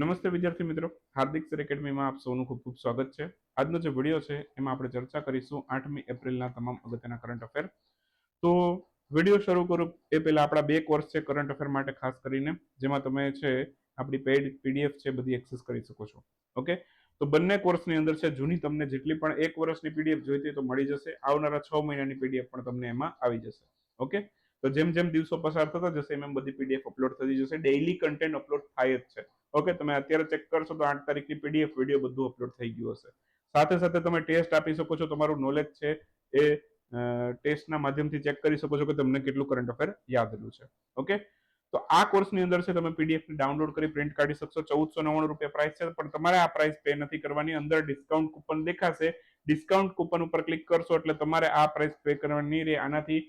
નમસ્તે વિદ્યાર્થી મિત્રો. હાર્દિક સર એકેડમીમાં આપ સૌનું ખૂબ ખૂબ સ્વાગત છે. આજનો જે વીડિયો છે, એમાં આપણે ચર્ચા કરીશું આઠમી એપ્રિલના તમામ અગત્યના કરંટ અફેર તો વીડિયો શરૂ કરું એ પહેલા આપણા બે કોર્સ છે કરંટ અફેર માટે ખાસ કરીને, જેમાં તમે છે, આપણી પેડ પીડીએફ છે, બધી એક્સેસ કરી શકો છો. ઓકે તો બંને કોર્સની અંદર છે, જૂની તમને જેટલી પણ એક વર્ષની પીડીએફ જોઈતી તો મળી જશે. આવનારા છ મહિનાની પીડીએફ પણ તમને એમાં આવી જશે. ઓકે તો જેમ જેમ દિવસો પસાર થતા જશે, એમ એમ બધી પીડીએફ અપલોડ થતી જશે. ડેઇલી કન્ટેન્ટ અપલોડ થાય જ છે. ઓકે તમે અત્યારે ચેક કરશો તો આઠ તારીખની પીડીએફ વીડિયો બધું અપલોડ થઈ ગયું હશે. સાથે સાથે તમે ટેસ્ટ આપી શકો છો. તમારું નોલેજ છે એ ટેસ્ટના માધ્યમથી ચેક કરી શકો છો કે તમને કેટલું કરંટ અફેર યાદ રહ્યું છે. ઓકે તો આ કોર્સની અંદર છે, તમે પીડીએફ ડાઉનલોડ કરી પ્રિન્ટ કાઢી શકશો. ચૌદસો નવ્વાણું રૂપિયા પ્રાઇસ છે, પણ તમારે આ પ્રાઇસ પે નથી કરવાની. અંદર ડિસ્કાઉન્ટ કૂપન દેખાશે. ડિસ્કાઉન્ટ કૂપન ઉપર ક્લિક કરશો એટલે તમારે આ પ્રાઇસ પે કરવાની રહે. આનાથી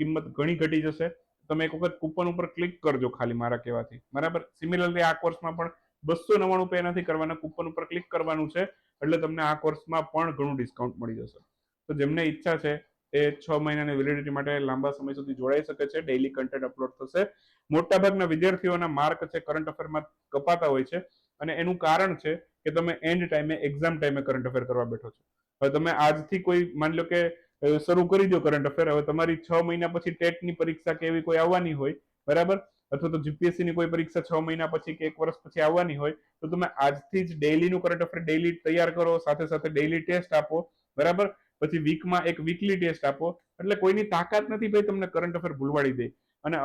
કિંમત ઘણી ઘટી જશે, તમે એક વખત કૂપન ઉપર ક્લિક કરજો ખાલી મારા કહેવાથી. બરાબર? સિમિલરલી આ કોર્સમાં પણ બસો નવ્વાણું પે નથી કરવાના કૂપન ઉપર ક્લિક કરવાનું છે, એટલે તમને આ કોર્સમાં પણ ઘણું ડિસ્કાઉન્ટ મળી જશે. તો જેમને ઈચ્છા છે, એ છ મહિનાની વેલિડિટી માટે લાંબા સમય સુધી જોડાઈ શકે છે ડેઇલી કન્ટેન્ટ અપલોડ થશે. મોટાભાગના વિદ્યાર્થીઓના માર્ક છે કરંટ અફેરમાં કપાતા હોય છે, અને એનું કારણ છે કે તમે એન્ડ ટાઈમે એક્ઝામ ટાઈમે કરંટ અફેર કરવા બેઠો છો. હવે તમે આજથી કોઈ, માની લો કે શરૂ કરી દો કરંટ અફેર હવે તમારી છ મહિના પછી ટેટની પરીક્ષા કે એવી કોઈ આવવાની હોય, બરાબર? અથવા તો જીપીએસસી ની કોઈ પરીક્ષા છ મહિના પછી કે એક વર્ષ પછી આવવાની હોય, તો તમે આજથી જ ડેઈલીનું કરંટ અફેર ડેઈલી તૈયાર કરો, સાથે સાથે ડેઈલી ટેસ્ટ આપો, બરાબર? પછી વીકમાં એક વીકલી ટેસ્ટ આપો. એટલે કોઈની તાકાત નથી ભાઈ તમને કરંટ અફેર ભૂલવાડી દે. અને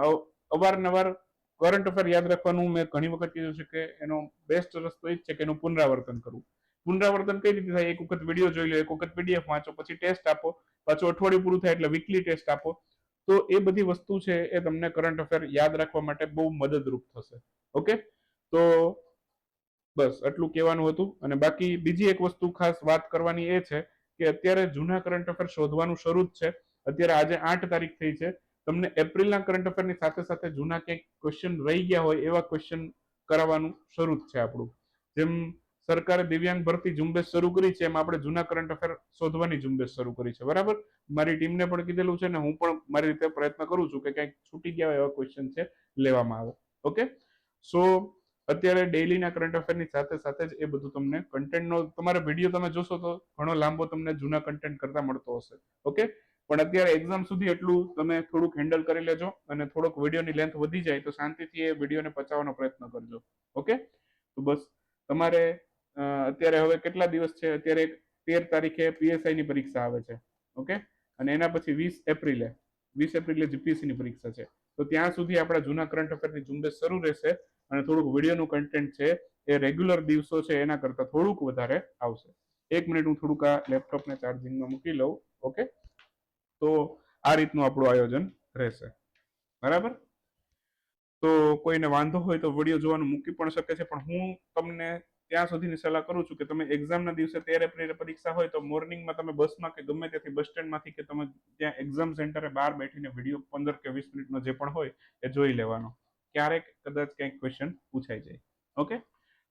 અવારનવાર કરંટ અફેર યાદ રાખવાનું, મેં ઘણી વખત કીધું છે કે એનો બેસ્ટ રસ્તો એ જ છે કે એનું પુનરાવર્તન કરવું. પુનરાવર્તન કઈ રીતે થાય? એક વખત વીડિયો જોઈ લો, એક વખત પીડીએફ વાંચો, પછી ટેસ્ટ આપો. પાછું અઠવાડિયું પૂરું થાય એટલે વીકલી ટેસ્ટ આપો. તો એ બધી વસ્તુ છે એ તમને કરંટ અફેર યાદ રાખવા માટે બહુ મદદરૂપ થશે. ઓકે? તો બસ, આટલું કહેવાનું હતું. અને બાકી બીજી એક વસ્તુ ખાસ વાત કરવાની એ છે કે અત્યારે જૂના કરંટ અફેર શોધવાનું શરૂ જ છે. અત્યારે આજે આઠ તારીખ થઈ છે. તમને એપ્રિલના કરંટ અફેરની સાથે સાથે જૂના ક્યાંક ક્વેશ્ચન રહી ગયા હોય એવા ક્વેશ્ચન કરાવવાનું શરૂ જ છે આપણું. જેમ સરકારે દિવ્યાંગ ભરતી ઝુંબેશ શરૂ કરી છે, એમાં આપણે જૂના કરંટ અફેર શોધવાની ઝુંબેશ શરૂ કરી છે. બરાબર? મારી ટીમને પણ કીધેલું છે ને હું પણ મારી રીતે પ્રયત્ન કરું છું કે ક્યાંક છૂટી ગયા એવા ક્વેશ્ચન છે, લેવામાં આવે. ઓકે? સો અત્યારે ડેઈલીના કરંટ અફેરની સાથે સાથે જ એ બધું તમને કન્ટેન્ટનો તમારે વીડિયો તમે જોશો તો ઘણો લાંબો તમને જૂના કન્ટેન્ટ કરતા મળતો હશે. ઓકે? પણ અત્યારે એક્ઝામ સુધી એટલું તમે થોડુંક હેન્ડલ કરી લેજો અને થોડોક વિડીયોની લેન્થ વધી જાય તો શાંતિથી એ વિડીયોને પચાવવાનો પ્રયત્ન કરજો. ઓકે? તો બસ, તમારે અત્યારે હવે કેટલા દિવસ છે? અત્યારે તેર તારીખે પીએસઆઈ ની પરીક્ષા આવે છે. ઓકે? અને એના પછી વીસ એપ્રિલે. વીસ એપ્રિલે જીપીએસસી ની પરીક્ષા છે. તો ત્યાં સુધી આપણા જૂના કરંટ અફેરની ઝુંબેશ શરૂ રહેશે અને થોડુંક વિડીયોનું કન્ટેન્ટ છે એ રેગ્યુલર દિવસો છે એના કરતાં થોડુંક વધારે આવશે. એક મિનિટ હું થોડુંક આ લેપટોપને ચાર્જિંગમાં મૂકી લઉં. ઓકે? તો આ રીતનું આપણું આયોજન રહેશે. બરાબર? તો કોઈને વાંધો હોય તો વીડિયો જોવાનું મૂકી પણ શકે છે. પણ હું તમને ત્યાં સુધીની સલાહ કરું છું કે તમે એક્ઝામના દિવસે તેર એપ્રિલે પરીક્ષા હોય તો મોર્નિંગમાં તમે બસમાં કે ગમે ત્યાંથી બસ સ્ટેન્ડમાંથી કે તમે ત્યાં એક્ઝામ સેન્ટરે બહાર બેઠીને વીડિયો પંદર કે વીસ મિનિટનો જે પણ હોય એ જોઈ લેવાનો. ક્યારેક કદાચ ક્યાંક ક્વેશ્ચન પૂછાઈ જાય. ઓકે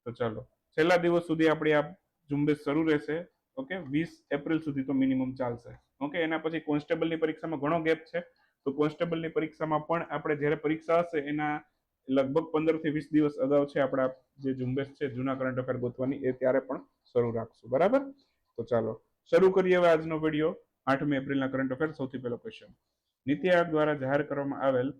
તો ચાલો. છેલ્લા દિવસ સુધી આપણી આ ઝુંબેશ શરૂ રહેશે. ઓકે વીસ એપ્રિલ સુધી તો મિનિમમ ચાલશે. ઓકે એના પછી કોન્સ્ટેબલની પરીક્ષામાં ઘણો ગેપ છે. તો કોન્સ્ટેબલની પરીક્ષામાં પણ આપણે જ્યારે પરીક્ષા હશે એના લગભગ પંદરથી વીસ દિવસ અગાઉ છે આપણા જે ઝુંબેશ છે, જૂના કરંટ અફેર ગોતવાની, એ ત્યારે પણ શરૂ રાખશું. બરાબર? તો ચાલો, શરૂ કરીએ હવે આજનો વીડિયો આઠમી એપ્રિલના કરંટ અફેર સૌથી પહેલો ક્વેશ્ચન નીતિ આયોગ દ્વારા જાહેર કરવામાં આવેલ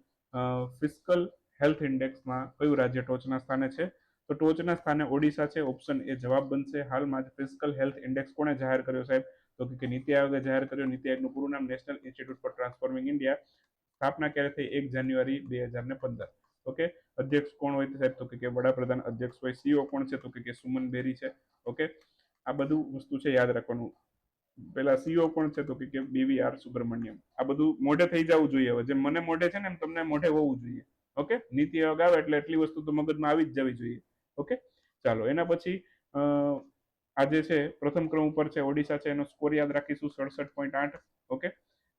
ફિસ્કલ હેલ્થ ઇન્ડેક્સમાં કયું રાજ્ય ટોચના સ્થાને છે? તો ટોચના સ્થાને ઓડિશા છે ઓપ્શન એ જવાબ બનશે. હાલમાં જ ફિસ્કલ હેલ્થ ઇન્ડેક્સ કોણે જાહેર કર્યો સાહેબ? તો કે નીતિ આયોગે જાહેર કર્યો. નીતિ આયોગનું પૂરું નામ national institute for transforming India સ્થાપના ક્યારે થઈ? એક જાન્યુઆરી બે હજાર ને પંદર. ઓકે? અધ્યક્ષ કોણ હોય સાહેબ? તો કે વડાપ્રધાન અધ્યક્ષ હોય સીઓ કોણ છે? તો કે સુમન બેરી છે. ઓકે? આ બધું વસ્તુ છે યાદ રાખવાનું. પેલા સીઓ કોણ છે? તો કે બીવી આર સુબ્રમણ્યમ. આ બધું મોઢે થઈ જવું જોઈએ હવે. જેમ મને મોઢે છે ને એમ તમને મોઢે હોવું જોઈએ. ઓકે? નીતિ આયોગ આવે એટલે એટલી વસ્તુ તો મગજમાં આવી જ જવી જોઈએ. ઓકે? ચાલો, એના પછી આજે છે, પ્રથમ ક્રમ ઉપર છે, ઓડિશા છે, એનો સ્કોર યાદ રાખીશું, સડસઠ પોઈન્ટ આઠ. ઓકે?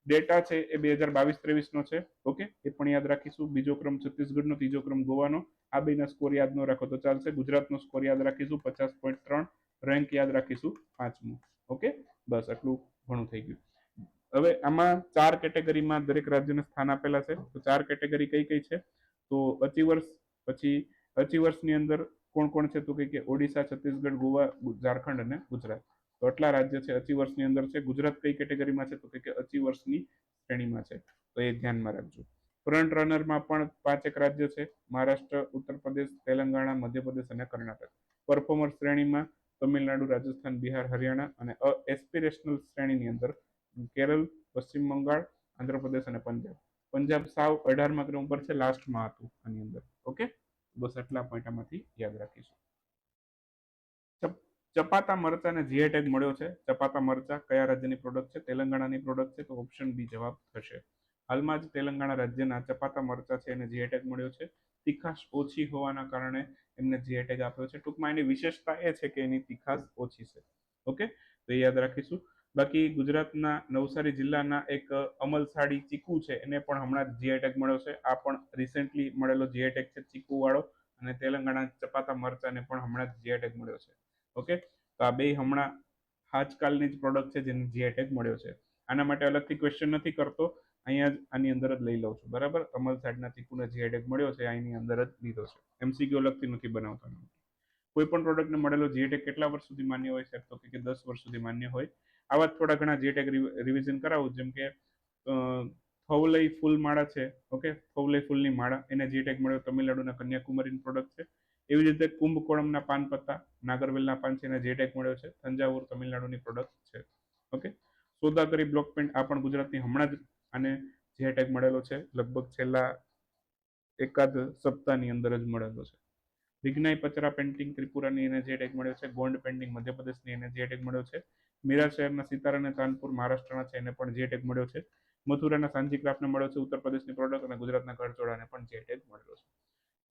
ડેટા છે એ બે હજાર બાવીસ ત્રેવીસ નો છે. ઓકે? એ પણ યાદ રાખીશું. બીજો ક્રમ છત્તીસગઢનો, ત્રીજો ક્રમ ગોવાનો. આ બેના સ્કોર યાદ ન રાખો તો ચાલશે. ગુજરાતનો સ્કોર યાદ રાખીશું. પચાસ પોઈન્ટ ત્રણ. રેન્ક યાદ રાખીશું. પાંચમું. ઓકે? બસ, આટલું ઘણું થઈ ગયું. હવે આમાં ચાર કેટેગરીમાં દરેક રાજ્યને સ્થાન આપેલા છે. તો ચાર કેટેગરી કઈ કઈ છે? તો અચીવર્સ, પછી અચીવર્સની અંદર કોણ કોણ છે? તો કે ઓડિશા, છત્તીસગઢ, ગોવા ઝારખંડ અને ગુજરાત. તો આટલા રાજ્ય છે અચીવર્સની અંદર છે, ગુજરાત કઈ કેટેગરીમાં છે તો કે અચીવર્સની શ્રેણીમાં છે, તો એ ધ્યાનમાં રાખજો. ફ્રન્ટ રનરમાં પણ પાંચેક રાજ્ય છે, મહારાષ્ટ્ર ઉત્તર પ્રદેશ તેલંગાણા, મધ્યપ્રદેશ અને કર્ણાટક. પરફોર્મર શ્રેણીમાં તમિલનાડુ, રાજસ્થાન, બિહાર, હરિયાણા અને એસ્પિરેશનલ શ્રેણીની અંદર કેરળ, પશ્ચિમ બંગાળ, આંધ્રપ્રદેશ અને પંજાબ. પંજાબ સાવ અઢારમાં ક્રમ ઉપર છે લાસ્ટમાં હતું આની અંદર. ઓકે બસ આટલા પોઈન્ટ આમાંથી યાદ રાખીશું. ચપાતા મરચાને જીઆઈ ટેગ મળ્યો છે, ચપાતા મરચા કયા રાજ્યની પ્રોડક્ટ છે, તેલંગાણાની પ્રોડક્ટ છે, તો ઓપ્શન બી જવાબ થશે. હાલમાં જ તેલંગાણા રાજ્યના ચપાતા મરચા છે, એને જીઆઈ ટેગ મળ્યો છે, તીખાશ ઓછી હોવાના કારણે એમને જીઆઈ ટેગ આપ્યો છે. ટૂંકમાં એની વિશેષતા એ છે કે એની તીખાશ ઓછી છે. ઓકે? તો એ યાદ રાખીશું. બાકી ગુજરાતના નવસારી જિલ્લાના એક અમલસાડી ચીકુ છે, એને પણ હમણાં જીઆઈ ટેગ મળ્યો છે. આ પણ રિસેન્ટલી મળેલો જીઆઈ ટેગ છે ચીકુ વાળો અને તેલંગાણા ચપાતા મરચાને પણ હમણાં જ જીઆઈ ટેગ મળ્યો છે. ઓકે? તો આ બે હમણાં આજકાલની જ પ્રોડક્ટ છે જેને જીઆઈ ટેગ મળ્યો છે. આના માટે અલગથી ક્વેશ્ચન નથી કરતો. અહીંયા જ આની અંદર જ લઈ લઉં છું. બરાબર? અમલ સાઈડના ચીકુને જીઆઈ ટેગ મળ્યો છે, આની અંદર જ લીધો છે. એમસીક્યુ અલગથી નથી બનાવતો. કોઈ પણ પ્રોડક્ટને મળેલો જીઆઈ ટેગ કેટલા વર્ષ સુધી માન્ય હોય? છે તો કે દસ વર્ષ સુધી માન્ય હોય. આવા થોડા ઘણા જીઆઈ ટેગ રિવિઝન કરાવું, જેમ કે થવલઈ ફૂલ માળા છે. ઓકે? થવલઈ ફૂલની માળા. એને ટેગ મળ્યો. તમિલનાડુના કન્યાકુમારીની પ્રોડક્ટ છે. એવી જ રીતે કુંભકોણમના પાન પત્તા, નાગરવેલના પાન છે, એને જે ટેક મળ્યો છે તંજાવુર તમિલનાડુની પ્રોડક્ટ છે. ઓકે સોદાગરી બ્લોક પેન્ટ આ પણ ગુજરાતની હમણાં જ આને જે ટેગ મળેલો છે, લગભગ છેલ્લા એકાદ સપ્તાહની અંદર જ મળેલો છે. વિજ્ઞાઈ પચરા પેન્ટિંગ ત્રિપુરાની એને જે ટેગ મળ્યો છે, ગોંડ પેન્ટિંગ મધ્યપ્રદેશની એને જે ટેગ મળ્યો છે, મીરા શહેરના સિતાર અને તાનપુર મહારાષ્ટ્રના છે, એને પણ જે ટેગ મળ્યો છે. મથુરાના સાંજી ક્રાફ્ટને મળ્યો છે ઉત્તર પ્રદેશની પ્રોડક્ટ અને ગુજરાતના કરચોડાને પણ જે ટેગ મળેલો છે.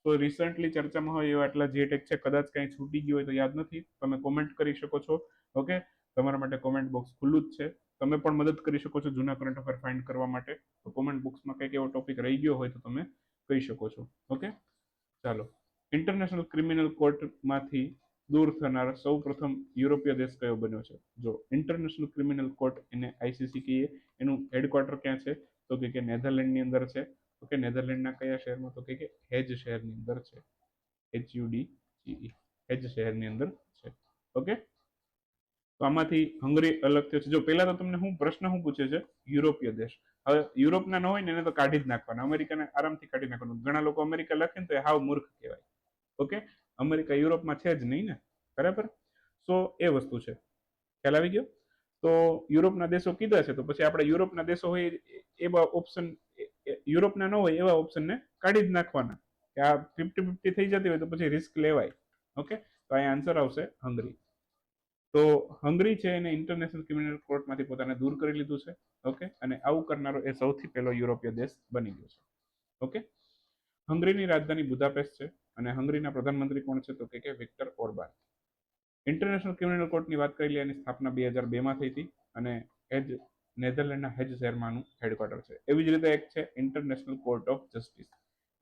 તો રિસન્ટલી ચર્ચામાં હોય એવા આટલા જે ટેક છે, કદાચ કંઈ છૂટી ગયું હોય તો યાદ નથી. તમે કોમેન્ટ કરી શકો છો ઓકે તમારા માટે કોમેન્ટ બોક્સ ખુલ્લું જ છે. તમે પણ મદદ કરી શકો છો જૂના કરંટ અફેર ફાઇન્ડ કરવા માટે. તો કોમેન્ટ બોક્સમાં કંઈક એવો ટોપિક રહી ગયો હોય તો તમે કહી શકો છો ઓકે ચાલો. ઇન્ટરનેશનલ ક્રિમિનલ કોર્ટમાંથી દૂર થનાર સૌ પ્રથમ યુરોપીય દેશ કયો બન્યો છે? જો ઇન્ટરનેશનલ ક્રિમિનલ કોર્ટ એને આઈસીસી કહીએ, એનું હેડક્વાર્ટર ક્યાં છે? તો કે નેધરલેન્ડની અંદર છે. ઓકે નેધરલેન્ડના કયા શહેરમાં તો કે હેજ શહેરની અંદર છે. એચ યુ ડી ઈ હેજ શહેરની અંદર છે. ઓકે? તો આમાંથી હંગરી અલગ થયો છે. જો પહેલા તો તમને હું પ્રશ્ન શું પૂછે છે, યુરોપીય દેશ. હવે યુરોપના ન હોય ને એને તો કાઢી જ નાખવાના. અમેરિકાને આરામથી કાઢી નાખવાનું. ઘણા લોકો અમેરિકા લખે ને તો એ હાવ મૂર્ખ કહેવાય. ઓકે? અમેરિકા યુરોપમાં છે જ નહીં ને? બરાબર? સો એ વસ્તુ છે. ખ્યાલ આવી ગયો? તો યુરોપના દેશો કીધા છે. તો પછી આપણે યુરોપના દેશો હોય એ- એવા ઓપ્શન યુરોપના ન હોય એવા ઓપ્શનને કાઢી જ નાખવાના. કે આ ફિફ્ટી ફિફ્ટી થઈ જતી હોય તો પછી રિસ્ક લેવાય. ઓકે તો અહીંયા આન્સર આવશે હંગરી તો હંગરી છે એને ઇન્ટરનેશનલ ક્રિમિનલ કોર્ટમાંથી પોતાને દૂર કરી લીધું છે. ઓકે અને આવું કરનારો એ સૌથી પહેલો યુરોપીય દેશ બની ગયો છે. ઓકે હંગરીની રાજધાની બુદાપેસ્ટ છે અને હંગરીના પ્રધાનમંત્રી કોણ છે તો કે વિક્ટર ઓરબાન ઇન્ટરનેશનલ ક્રિમિનલ કોર્ટની વાત કરી લઈએ, એની સ્થાપના બે હજાર બેમાં થઈ હતી અને હેજ નેધરલેન્ડના હેજ શહેરમાંનું હેડક્વાર્ટર છે. એવી જ રીતે એક છે ઇન્ટરનેશનલ કોર્ટ ઓફ જસ્ટિસ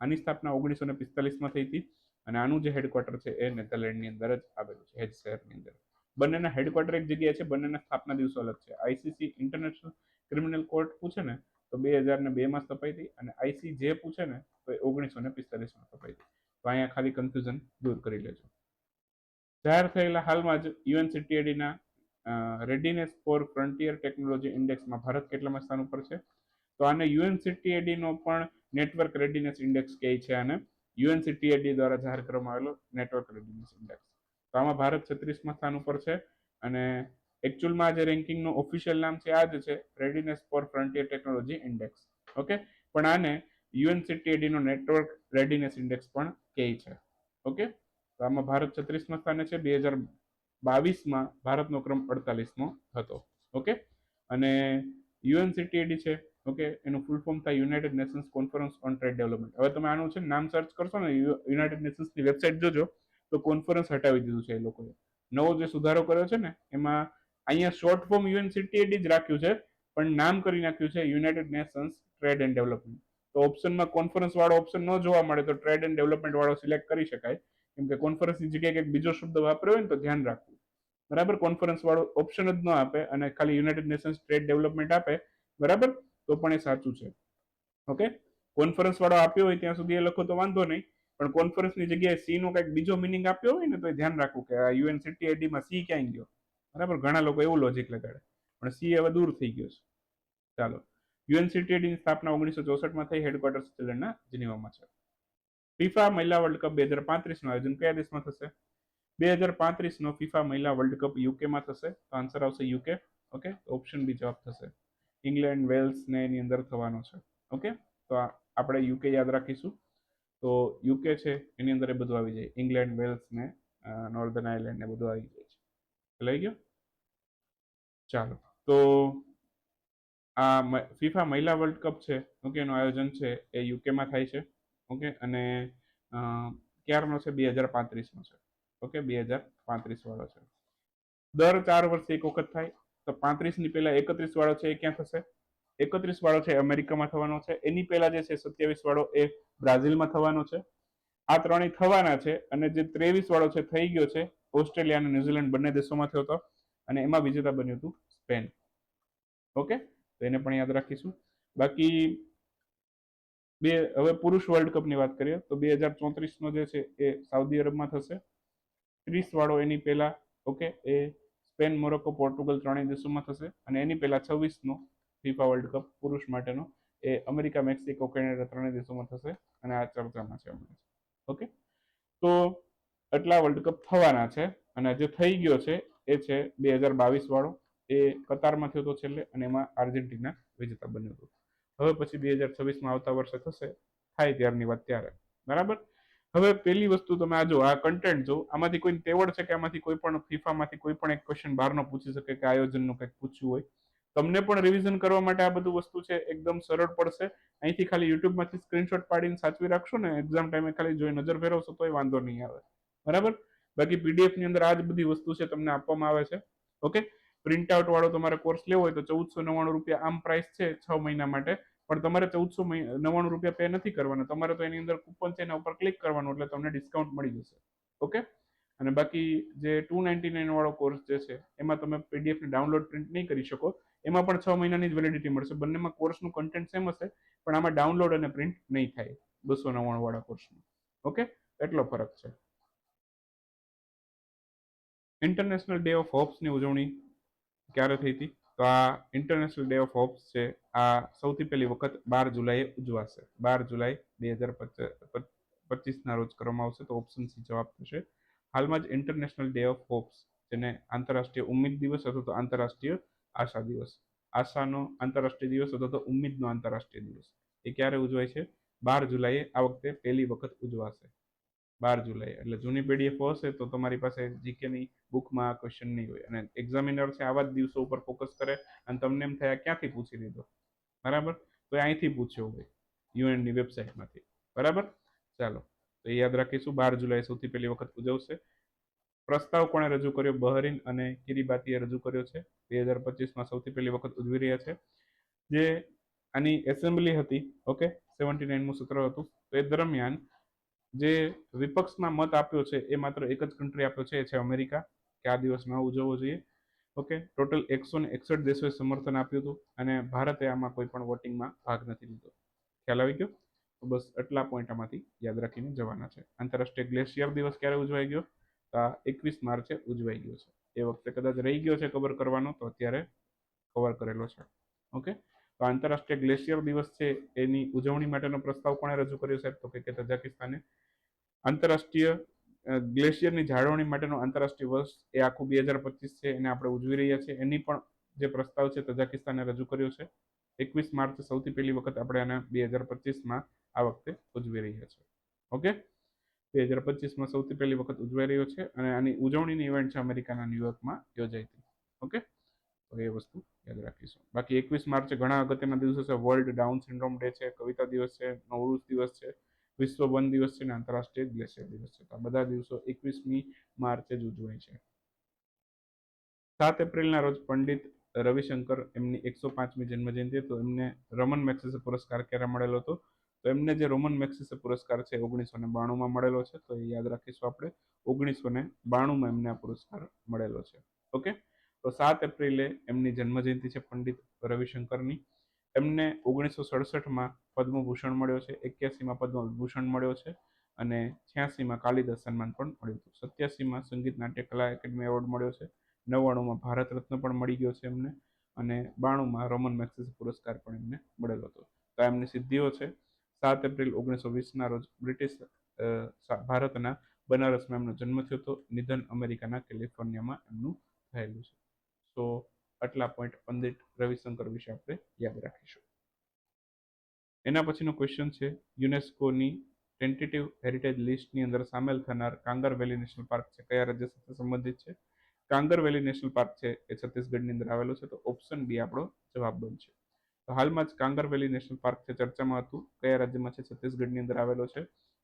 આની સ્થાપના ઓગણીસો ને પિસ્તાલીસમાં થઈ હતી અને આનું જે હેડક્વાર્ટર છે એ નેધરલેન્ડની અંદર જ આવેલું છે, હેજ શહેરની અંદર. બંનેના હેડક્વાર્ટર એક જગ્યાએ છે, બંનેના સ્થાપના દિવસો અલગ છે. આઈસીસી ઇન્ટરનેશનલ ક્રિમિનલ કોર્ટ પૂછે ને, તો બે હજાર ને બેમાં સ્થપાઈ હતી અને આઈસી જે પૂછે ને, તો એ ઓગણીસો ને પિસ્તાલીસમાં સ્થપાઈ હતી. તો અહીંયા ખાલી કન્ફ્યુઝન દૂર કરી લેજો. જાહેર થયેલા હાલમાં જ યુએનસીટીએડીના રેડીનેસ ફોર ફ્રન્ટિયર ટેકનોલોજી ઇન્ડેક્સમાં ભારત કેટલામાં સ્થાન ઉપર છે? તો આને યુએનસીટીએડી નો પણ નેટવર્ક રેડીનેસ ઇન્ડેક્સ કહે છે આને. યુએનસીટીએડી દ્વારા જાહેર કરવામાં આવેલો નેટવર્ક રેડીનેસ ઇન્ડેક્સ તો આમાં ભારત છત્રીસમાં સ્થાન ઉપર છે અને એકચ્યુઅલમાં જે રેન્કિંગનું ઓફિશિયલ નામ છે આ જ છે readiness for frontier technology index okay પણ આને યુએનસીટીએડી નો નેટવર્ક રેડીનેસ ઇન્ડેક્સ પણ કહે છે. ઓકે તો આમાં ભારત છત્રીસમાં સ્થાને છે, બે હજાર બાવીસમાં ભારતનો ક્રમ અડતાલીસમો હતો. ઓકે અને યુએનસીટીએડી છે. ઓકે એનું ફૂલ ફોર્મ થાય United Nations conference on trade development હવે તમે આનું છે નામ સર્ચ કરશો ને યુનાઇટેડ નેશન્સની વેબસાઇટ જોજો, તો કોન્ફરન્સ હટાવી દીધું છે એ લોકોએ. નવો જે સુધારો કર્યો છે ને, એમાં અહીંયા શોર્ટ ફોર્મ યુએનસીટીએડી જ રાખ્યું છે, પણ નામ કરી નાખ્યું છે United Nations trade and development તો ઓપ્શનમાં કોન્ફરન્સ વાળો ઓપ્શન ન જોવા મળે તો ટ્રેડ એન્ડ ડેવલપમેન્ટ વાળો સિલેક્ટ કરી શકાય. કેમ કે કોન્ફરન્સની જગ્યાએ કંઈક બીજો શબ્દ વાપર્યો હોય ને, તો ધ્યાન રાખવું. બરાબર? કોન્ફરન્સ વાળો ઓપ્શન જ ન આપે અને ખાલી યુનાઇટેડ નેશન્સ ટ્રેડ ડેવલપમેન્ટ આપે, બરાબર? તો પણ એ સાચું છે. ઓકે કોન્ફરન્સ વાળો આપ્યો હોય ત્યાં સુધી એ લખો તો વાંધો નહીં, પણ કોન્ફરન્સની જગ્યાએ સી નો કંઈક બીજો મિનિંગ આપ્યો હોય ને તો ધ્યાન રાખવું કે આ યુએન સીટીઆઈડી માં સી ક્યાં ગયો? બરાબર? ઘણા લોકો એવું લોજિક લગાડે. પણ સી હવે દૂર થઈ ગયો છે. ચાલો. યુએન સીટીઆઈડી ની સ્થાપના ઓગણીસો ચોસઠમાં થઈ હેડક્વાર્ટર સ્વિટરલેન્ડના જીનીવામાં છે. ફિફા મહિલા વર્લ્ડ કપ બે હજાર પાંત્રીસનું આયોજન કયા દેશમાં થશે? બે હજાર પાંત્રીસનો ફીફા મહિલા વર્લ્ડ કપ યુકેમાં થશે? તો આન્સર આવશે યુકે ઓકે ઓપ્શન બી જવાબ થશે. ઇંગ્લેન્ડ વેલ્સ ને એની અંદર થવાનો છે. ઓકે તો આપણે યુકે યાદ રાખીશું. તો યુકે છે, એની અંદર એ બધું આવી જાય. ઇંગ્લેન્ડ વેલ્સ ને નોર્ધન આયર્લેન્ડ ને બધું આવી જાય છે. લઈ ગયો? ચાલો. તો આ ફીફા મહિલા વર્લ્ડ કપ છે. ઓકે એનું આયોજન છે. એ યુકેમાં થાય છે. ઓકે અને ક્યારનો છે? બે હજાર પાંત્રીસનો છે. ઓકે, બે હજાર પાંત્રીસ વાળો છે. દર ચાર વર્ષે એક વખત થાય, તો પાંત્રીસની પહેલા એકત્રીસ વાળો છે એ ક્યાં થશે? એકત્રીસ વાળો છે અમેરિકામાં થવાનો છે. એની પહેલા જે છે સત્યાવીસ વાળો એ બ્રાઝિલમાં થવાનો છે. આ ત્રણેય થવાના છે અને જે ત્રેવીસ વાળો છે થઈ ગયો છે, ઓસ્ટ્રેલિયા અને ન્યુઝીલેન્ડ બંને દેશોમાં થયો હતો અને એમાં વિજેતા બન્યું હતું સ્પેન. ઓકે, તો એને પણ યાદ રાખીશું. બાકી બે, હવે પુરુષ વર્લ્ડ કપની વાત કરીએ, તો બે હજાર ચોત્રીસનો જે છે એ સાઉદી અરબમાં થશે. ત્રીસ વાળો એની પહેલા ઓકે એ સ્પેન મોરોકો પોર્ટુગલ ત્રણેય દેશોમાં થશે. અને એની પહેલા છવ્વીસનો ફીફા વર્લ્ડ કપ પુરુષ માટેનો એ અમેરિકા, મેક્સિકો, કેનેડા ત્રણેય દેશોમાં થશે. અને આ ચર્ચામાં છે ઓકે તો આટલા વર્લ્ડ કપ થવાના છે. અને જે થઈ ગયો છે એ છે બે હજાર બાવીસ વાળો. એ કતારમાં થયો હતો છેલ્લે અને એમાં આર્જેન્ટિના વિજેતા બન્યું હતું. હવે પછી બે હજાર છવ્વીસમાં આવતા વર્ષે થશે. થાય ત્યારની વાત ત્યારે. બરાબર? હવે પહેલી વસ્તુ તમે આ જો, આ કન્ટેન્ટ જો, આમાંથી કોઈ તેવડ છે કે આમાંથી કોઈ પણ ફીફામાંથી કોઈ પણ એક ક્વેશ્ચન બહારનો પૂછી શકે કે આયોજનનું કંઈક પૂછ્યું હોય. તમને પણ રિવિઝન કરવા માટે આ બધું વસ્તુ છે એકદમ સરળ પડશે. અહીંથી ખાલી યુટ્યુબમાંથી સ્ક્રીનશોટ પાડીને સાચવી રાખશો ને એક્ઝામ ટાઈમે ખાલી જોઈ નજર ફેરવશો તોય વાંધો નહીં આવે. બરાબર? બાકી પીડીએફની અંદર આ જ બધી વસ્તુ છે તમને આપવામાં આવે છે. ઓકે? પ્રિન્ટ આઉટ વાળો તમારે કોર્સ લેવો હોય તો ચૌદસો નવ્વાણું રૂપિયા આમ પ્રાઇસ છે છ મહિના માટે. પણ તમારે ચૌદસો નવ્વાણું રૂપિયા પે નથી કરવાના. તમારે તો એની અંદર કૂપન છે એના ઉપર ક્લિક કરવાનું, એટલે તમને ડિસ્કાઉન્ટ મળી જશે. ઓકે અને બાકી જે ટુ નાઇન્ટી નાઇન વાળો કોર્સ જે છે, એમાં તમે પીડીએફને ડાઉનલોડ પ્રિન્ટ નહીં કરી શકો. એમાં પણ છ મહિનાની જ વેલિડિટી મળશે. બંનેમાં કોર્સનું કન્ટેન્ટ સેમ હશે, પણ આમાં ડાઉનલોડ અને પ્રિન્ટ નહીં થાય. બસો નવ્વાણું વાળા કોર્સનું ઓકે એટલો ફરક છે. ઇન્ટરનેશનલ ડે ઓફ હોપ્સની ઉજવણી ક્યારે થઈ હતી? તો આ ઇન્ટરનેશનલ ડે ઓફ હોપ્સ છે. આ સૌથી પહેલી વખત બાર જુલાઈએ ઉજવાશે. બાર જુલાઈ બે હજાર પચીસના રોજ કરવામાં આવશે તો ઓપ્શન સી જવાબ થશે. હાલમાં જ ઇન્ટરનેશનલ ડે ઓફ હોપ્સ જેને આંતરરાષ્ટ્રીય ઉમ્મીદ દિવસ અથવા તો આંતરરાષ્ટ્રીય આશા દિવસ. આશાનો આંતરરાષ્ટ્રીય દિવસ અથવા તો ઉમ્મીદનો આંતરરાષ્ટ્રીય દિવસ. એ ક્યારે ઉજવાય છે? બાર જુલાઈએ આ વખતે પહેલી વખત ઉજવાશે. બાર જુલાઈ. એટલે જૂની પીડીએફ હશે તો તમારી પાસે જીકેની બુકમાં આ ક્વેશ્ચન નહીં હોય. અને એક્ઝામિનર છે, આવા જ દિવસો ઉપર ફોકસ કરે અને તમને એમ થાય ક્યાંથી પૂછી લીધો? બરાબર? તો અહીંથી પૂછ્યો હોય યુએનની વેબસાઇટમાંથી બરાબર? ચાલો. તો યાદ રાખીશું, બાર જુલાઈ સૌથી પહેલી વખત ઉજવશે. પ્રસ્તાવ કોણે રજૂ કર્યો? બહરીન અને કિરીબાતીએ રજૂ કર્યો છે. બે હજાર પચીસમાં સૌથી પહેલી વખત ઉજવી રહ્યા છે. જે આની એસેમ્બલી હતી, ઓકે? સેવન્ટી નાઇનમું સત્ર હતું. તો એ દરમિયાન જે વિપક્ષમાં મત આપ્યો છે, એ માત્ર એક જ કન્ટ્રી આપ્યો છે, એ છે અમેરિકા, કે આ દિવસ ન ઉજવવો જોઈએ. ઓકે ટોટલ એકસો ને એકસઠ દેશોએ સમર્થન આપ્યું હતું, અને ભારતે આમાં કોઈ પણ વોટિંગમાં ભાગ નથી લીધો. ખ્યાલ આવી ગયો? બસ આટલા પોઈન્ટ આમાંથી યાદ રાખીને જવાના છે. આંતરરાષ્ટ્રીય ગ્લેશિયર દિવસ ક્યારે ઉજવાઈ ગયો? તો આ એકવીસ માર્ચે ઉજવાઈ ગયો છે. એ વખતે કદાચ રહી ગયો છે કવર કરવાનો, તો અત્યારે કવર કરેલો છે. ઓકે તો આંતરરાષ્ટ્રીય ગ્લેશિયર દિવસ છે, એની ઉજવણી માટેનો પ્રસ્તાવ કોણે રજૂ કર્યો સાહેબ? તો કે તજાકિસ્તાને આંતરરાષ્ટ્રીય ગ્લેશિયરની જાળવણી માટેનો આંતરરાષ્ટ્રીય વર્ષ એ આખું બે હજાર પચીસ છે એને આપણે ઉજવી રહ્યા છીએ. એની પણ જે પ્રસ્તાવ છે તજાકિસ્તાને રજૂ કર્યો છે. એકવીસ માર્ચ સૌથી પહેલી વખત આપણે આને બે હજાર પચીસમાં આ વખતે ઉજવી રહ્યા છીએ. ઓકે? બે હજાર પચીસમાં સૌથી પહેલી વખત ઉજવાઈ રહ્યો છે અને આની ઉજવણીની ઇવેન્ટ છે અમેરિકાના ન્યુયોર્કમાં યોજાઈ હતી. ઓકે? તો એ વસ્તુ યાદ રાખીશું. બાકી એકવીસ માર્ચે ઘણા અગત્યના દિવસો છે. વર્લ્ડ ડાઉન સિન્ડ્રોમ ડે છે, કવિતા દિવસ છે નવરૂઝ દિવસ છે વિશ્વ વન દિવસ છે અને આંતરરાષ્ટ્રીય ગ્લેશિયર દિવસ છે. આ બધા દિવસો એકવીસમી માર્ચે જ ઉજવાય છે. સાત એપ્રિલના રોજ પંડિત રવિશંકર એમની એકસો પાંચમી જન્મજયંતિ તો એમને રમન મેક્સિસે પુરસ્કાર ક્યારે મળેલો હતો? તો એમને જે રોમન મેક્સિસે પુરસ્કાર છે ઓગણીસો ને બાણુંમાં મળેલો છે. તો એ યાદ રાખીશું આપણે. ઓગણીસો ને બાણુંમાં એમને આ પુરસ્કાર મળેલો છે. ઓકે? તો સાત એપ્રિલે એમની જન્મજયંતિ છે પંડિત રવિશંકરની. એમને ઓગણીસો સડસઠમાં પદ્મભૂષણ મળ્યો છે, એક્યાસીમાં પદ્મભૂષણ મળ્યો છે અને છ્યાસીમાં કાલિદાસ સન્માન પણ મળ્યું હતું. સત્યાસીમાં સંગીત નાટ્ય કલા એકેડમી એવોર્ડ મળ્યો છે, નવ્વાણુંમાં ભારત રત્ન પણ મળી ગયો છે એમને અને બાણુંમાં રોમન મેક્સિસ પુરસ્કાર પણ એમને મળેલો હતો. તો એમની સિદ્ધિઓ છે. સાત એપ્રિલ ઓગણીસો વીસના રોજ બ્રિટિશ ભારતના બનારસમાં એમનો જન્મ થયો હતો. નિધન અમેરિકાના કેલિફોર્નિયામાં એમનું થયેલું છે. તો આટલા પોઈન્ટ પંડિત રવિશંકર વિશે આપણે યાદ રાખીશું. એના પછીનો ક્વેશ્ચન છે, યુનેસ્કોની ટેન્ટેટિવ હેરિટેજ લિસ્ટની અંદર સામેલ થનાર કાંગર વેલી નેશનલ પાર્ક છે, કયા રાજ્ય સાથે સંબંધિત છે? કાંગર વેલી નેશનલ પાર્ક છે, એ છત્તીસગઢની અંદર આવેલો છે, તો ઓપ્શન બી આપણો જવાબ બનશે. તો હાલમાં જ કાંગર વેલી નેશનલ પાર્ક છે, ચર્ચામાં હતું, કયા રાજ્યમાં છે, છત્તીસગઢની અંદર આવેલો છે?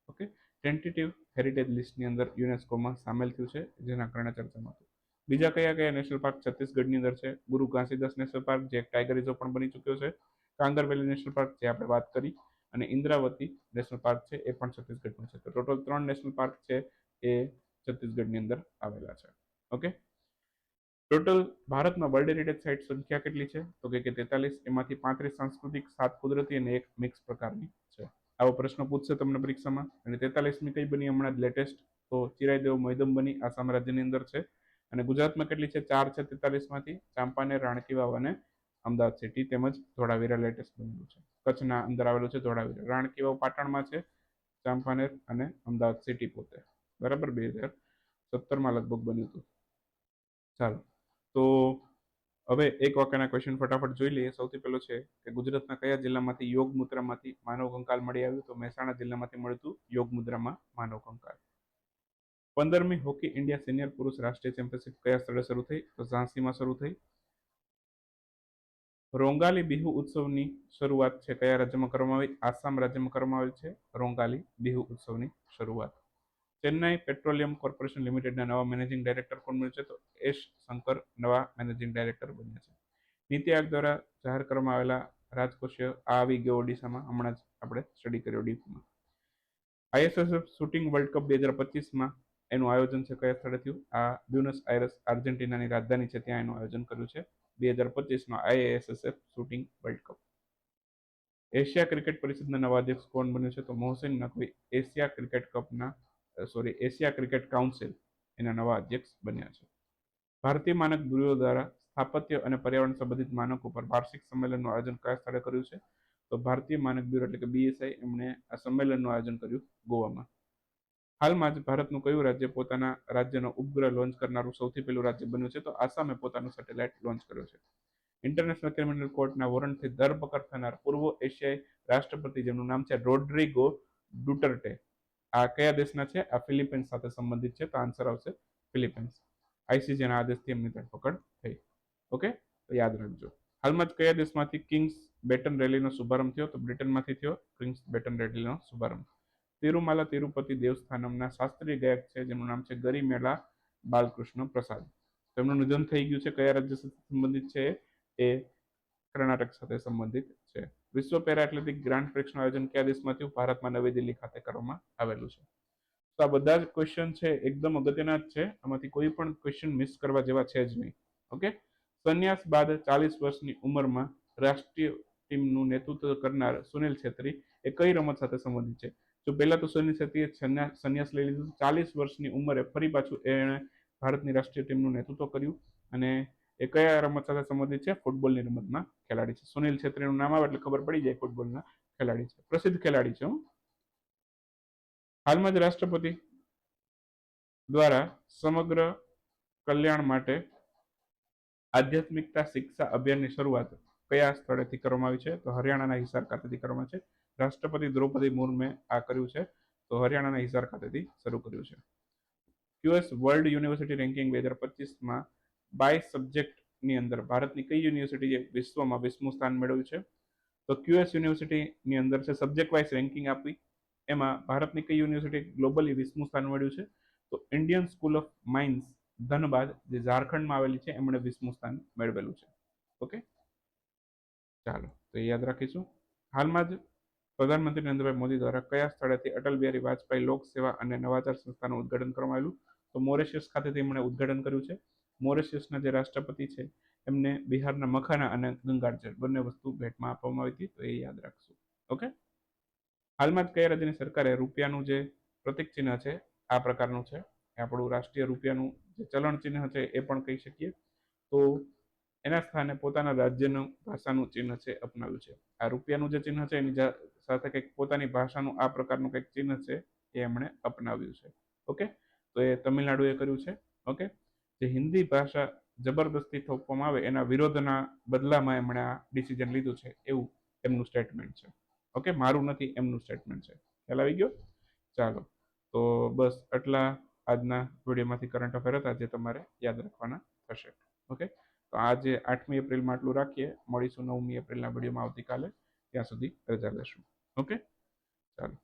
ઓકે ટેન્ટેટિવ હેરિટેજ લિસ્ટની અંદર યુનેસ્કોમાં સામેલ થયું છે, જેના કારણે ચર્ચામાં હતું. બીજા કયા કયા નેશનલ પાર્ક છત્તીસગઢની અંદર છે? ગુરુ ઘાસીદાસ નેશનલ પાર્ક, જે ટાઈગર રિઝર્વ પણ બની ચૂક્યો છે. કાંગર વેલી નેશનલ પાર્ક, જે આપણે વાત કરી, અને ઇન્દ્રાવતી નેશનલ પાર્ક છે, એ પણ છત્તીસગઢમાં છે. તો ટોટલ ત્રણ નેશનલ પાર્ક છે, એ છત્તીસગઢની અંદર આવેલા છે. ઓકે? ટોટલ ભારતમાં વર્લ્ડ હેરિટેજ સાઇટ સંખ્યા કેટલી છે? તો કે તેતાલીસ, એમાંથી પાંત્રીસ સાંસ્કૃતિક, સાત કુદરતી અને એક મિક્સ પ્રકારની છે. આવો પ્રશ્ન પૂછશે તમને પરીક્ષામાં. અને તેતાલીસમી કઈ બની હમણાં લેટેસ્ટ તો ચિરાઈદેવ મૈદમ બની આસામ રાજ્યની અંદર છે. અને ગુજરાતમાં કેટલી છે? ચાર છે તેતાલીસમાંથી. ચાંપાનેર રાણકી વાવ અને અમદાવાદ સિટી તેમજ ધોળાવીરા લેટેસ્ટ બનેલું છે. કચ્છના અંદર આવેલું છે ધોળાવીરા. રાણકી વાવ પાટણમાં છે ચાંપાનેર અને અમદાવાદ સિટી પોતે. બરાબર? બે હજાર સત્તરમાં લગભગ બન્યું હતું. ચાલો. તો હવે એક વાક્યના ક્વેશ્ચન ફટાફટ જોઈ લઈએ. સૌથી પહેલો છે કે ગુજરાતના કયા જિલ્લામાંથી યોગ મુદ્રામાંથી માનવ કંકાલ મળી આવ્યું? તો મહેસાણા જિલ્લામાંથી મળતું યોગ મુદ્રામાં માનવ કંકાલ. પંદરમી હોકી ઇન્ડિયા સિનિયર પુરુષ રાષ્ટ્રીય ચેમ્પિયનશિપ કયા સ્થળે શરૂ થઈ? તો ઝાંસીમાં શરૂ થઈ. રોંગાલી બિહુ ઉત્સવની શરૂઆત છે કયા રાજ્યમાં કરવામાં આવી? આસામ રાજ્યમાં કરવામાં આવેલ છે. રોંગાલી બિહુ ઉત્સવની શરૂઆત. ચેન્નાઈ પેટ્રોલિયમ કોર્પોરેશન લિમિટેડના નવા મેનેજિંગ ડાયરેક્ટર કોણ બન્યું છે? તો એસ શંકર નવા મેનેજિંગ ડાયરેક્ટર બન્યા છે. નીતિ આયોગ દ્વારા જાહેર કરવામાં આવેલા રાજકોષીય આ આવી ગયો ઓડિશામાં હમણાં જ આપણે સ્ટડી કર્યો ડીપમાં. આઈએસએસએફ શૂટિંગ વર્લ્ડ કપ બે હજાર પચીસમાં એનું આયોજન છે કયા સ્થળે થયું? આ બ્યુનસ આયરસ આર્જેન્ટિનાની રાજધાની છે, ત્યાં એનું આયોજન કર્યું છે. બે હજાર પચીસમાં IASSF shooting world cup. Asia cricket પરિષદના નવા અધ્યક્ષ કોણ બન્યું છે? તો મોહસિન નકવી એશિયા ક્રિકેટ કપના સોરી, એશિયા ક્રિકેટ કાઉન્સિલ એના નવા અધ્યક્ષ બન્યા છે. ભારતીય માનક બ્યુરો દ્વારા સ્થાપત્ય અને પર્યાવરણ સંબંધિત માનકો ઉપર વાર્ષિક સંમેલનનું આયોજન કયા સ્થળે કર્યું છે? તો ભારતીય માનક બ્યુરો એટલે કે બીએસઆઈ એમણે આ સંમેલનનું આયોજન કર્યું ગોવામાં. હાલમાં જ ભારતનું કયું રાજ્ય પોતાના રાજ્યનો ઉપગ્રહ લોન્ચ કરનારું સૌથી પહેલું રાજ્ય બન્યું છે? તો આસામે પોતાનું સેટેલાઇટ લોન્ચ કર્યો છે. ઇન્ટરનેશનલ ક્રિમિનલ કોર્ટના વોરંટથી ધરપકડ થનાર પૂર્વ એશિયાઈ રાષ્ટ્રપતિ, જેમનું નામ છે રોડ્રિગો ડુટર્ટે. આ કયા દેશના છે? આ ફિલિપિન્સ સાથે સંબંધિત છે. તો આન્સર આવશે ફિલિપિન્સ. આઈસીજેના આદેશથી એમની ધરપકડ થઈ. ઓકે તો યાદ રાખજો. હાલમાં જ કયા દેશમાંથી કિંગ્સ બેટન રેલીનો શુભારંભ થયો? તો બ્રિટનમાંથી થયો કિંગ્સ બેટન રેલીનો શુભારંભ. તિરુમાલા તિરુપતિ દેવસ્થાનમના શાસ્ત્રીય ગાયક છે, જેમનું નામ છે ગરિમેલા બાલકૃષ્ણ પ્રસાદ. તેમનું નિધન થઈ ગયું છે કયા રાજ્ય સાથે સંબંધિત છે? એ કર્ણાટક સાથે સંબંધિત છે. વિશ્વ પેરા એથ્લેટિક ગ્રાન્ડ પ્રેક્ષનું આયોજન કયા દેશમાં થયું? ભારતમાં નવી દિલ્હી ખાતે કરવામાં આવેલું છે. તો આ બધા જ ક્વેશ્ચન છે, એકદમ અગત્યના જ છે. આમાંથી કોઈ પણ ક્વેશ્ચન મિસ કરવા જેવા છે જ નહીં. ઓકે સંન્યાસ બાદ ચાલીસ વર્ષની ઉંમરમાં રાષ્ટ્રીય ટીમનું નેતૃત્વ કરનાર સુનિલ છેત્રી એ કઈ રમત સાથે સંબંધિત છે? તો પહેલા તો સુનિલ સંન્યા- સંન્યાસ લઈ લીધું. ચાલીસ વર્ષની ઉંમરે ફરી પાછું એણે ભારતની રાષ્ટ્રીય ટીમનું નેતૃત્વ કર્યું અને એ કયા રમત સાથે સંબંધિત છે? ફૂટબોલની રમતના ખેલાડી છે. સુનિલ છેત્રીનું નામ આવે એટલે ખબર પડી જાય ફૂટબોલના ખેલાડી છે. પ્રસિદ્ધ ખેલાડી છે, હું. હાલમાં જ રાષ્ટ્રપતિ દ્વારા સમગ્ર કલ્યાણ માટે આધ્યાત્મિકતા શિક્ષા અભિયાનની શરૂઆત કયા સ્થળેથી કરવામાં આવી છે? તો હરિયાણાના હિસાર ખાતેથી કરવામાં છે. રાષ્ટ્રપતિ દ્રૌપદી મુર્મુએ આ કર્યું છે. તો હરિયાણાના હિસાર ખાતેથી શરૂ કર્યું છે. ક્યુએસ વર્લ્ડ યુનિવર્સિટી રેન્કિંગ બે હજાર પચીસમાં બાય સબ્જેક્ટની અંદર ભારતની કઈ યુનિવર્સિટીએ વિશ્વમાં વીસમું સ્થાન મેળવ્યું છે? તો ક્યુએસ યુનિવર્સિટીની અંદર છે સબ્જેક્ટ વાઇઝ રેન્કિંગ આપી એમાં ભારતની કઈ યુનિવર્સિટી ગ્લોબલી વીસમું સ્થાન મળ્યું છે? તો Indian school of mines Dhanbad જે ઝારખંડમાં આવેલી છે, એમણે વીસમું સ્થાન મેળવેલું છે. ઓકે? ચાલો, તો એ યાદ રાખીશું. હાલમાં જ પ્રધાનમંત્રી નરેન્દ્રભાઈ મોદી દ્વારા કયા સ્થળેથી અટલ બિહારી વાજપેયી લોક સેવા અને નવાચાર સંસ્થાનું ઉદઘાટન કરવામાં આવ્યું? તો મોરેશિયસ ખાતેથી એમણે ઉદ્ઘાટન કર્યું છે. મોરેશિયસના જે રાષ્ટ્રપતિ છે, એમને બિહારના મખાના અને ગંગાજળ બંને વસ્તુ ભેટમાં આપવામાં આવી હતી, તો એ યાદ રાખશું. ઓકે? હાલમાં જ કયા રાજ્યની સરકારે રૂપિયાનું જે પ્રતિક ચિહ્ન છે, આ પ્રકારનું છે. આપણું રાષ્ટ્રીય રૂપિયાનું જે ચલણ ચિહ્ન છે, એ પણ કહી શકીએ. તો એના સ્થાને પોતાના રાજ્યનું ભાષાનું ચિહ્ન છે, અપનાવ્યું છે. આ રૂપિયાનું જે ચિહ્ન છે, એની સાથે કંઈક પોતાની ભાષાનું આ પ્રકારનું કંઈક ચિહ્ન છે, એ એમણે અપનાવ્યું છે. ઓકે? તો એ તમિલનાડુએ કર્યું છે. ઓકે? જે હિન્દી ભાષા જબરદસ્તી થોપવામાં આવે, એના વિરોધના બદલામાં એમણે આ ડિસિઝન લીધું છે, એવું એમનું સ્ટેટમેન્ટ છે. ઓકે? મારું નથી, એમનું સ્ટેટમેન્ટ છે. ખ્યાલ આવી ગયો? ચાલો. તો બસ આટલા આજના વિડીયોમાંથી કરંટ અફેર હતા, જે તમારે યાદ રાખવાના થશે. ઓકે? તો આજે આઠમી એપ્રિલમાં આટલું રાખીએ. મળીશું નવમી એપ્રિલના વિડીયોમાં આવતીકાલે. ત્યાં સુધી રજા લેશું ઓકે? ચાલો.